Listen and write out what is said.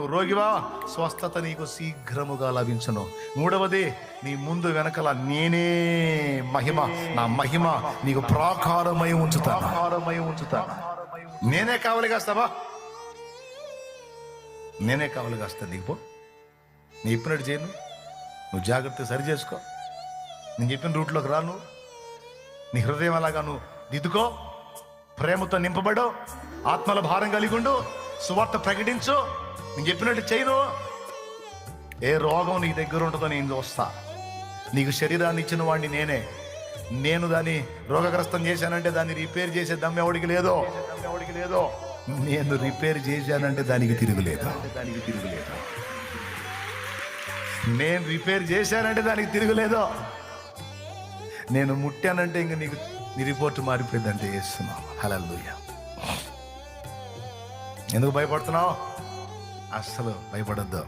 రోగివా స్వస్థత నీకు శీఘ్రముగా లభించును. మూడవది నీ ముందు వెనకల నేనే మహిమ. నా మహిమ నీకు ప్రాకారమై ఉంచుతా ప్రాకారమై ఉంచుతా నేనే కావలి కాస్తావా నేనే కావలి కాస్తా. నీకు పో. నీ చెప్పినట్టు చేయను. నువ్వు జాగ్రత్త సరి చేసుకో. నేను చెప్పిన రూట్లోకి రా నువ్వు నీ హృదయం అలాగా నువ్వు దిద్దుకో. ప్రేమతో నింపబడు. ఆత్మల భారం కలిగి ఉండు. సువార్త ప్రకటించు. నేను చెప్పినట్టు చేయను. ఏ రోగం నీ దగ్గర ఉంటుందో నేను చూస్తా. నీకు శరీరాన్ని ఇచ్చిన వాడిని నేనే. నేను దాన్ని రోగగ్రస్తం చేశానంటే దాన్ని రిపేర్ చేసే దమ్మె ఎవడికి లేదో. ఎవడికి లేదో నేను రిపేర్ చేశానంటే దానికి తిరుగులేదు. దానికి తిరుగులేదు నేను రిపేర్ చేశానంటే దానికి తిరుగులేదో. నేను ముట్టానంటే ఇంక నీకు నీ రిపోర్ట్ మారిపోయిందంటే చేస్తున్నావు హలల్లుయ్య ఎందుకు భయపడుతున్నావు? అస్సలు భయపడద్దు.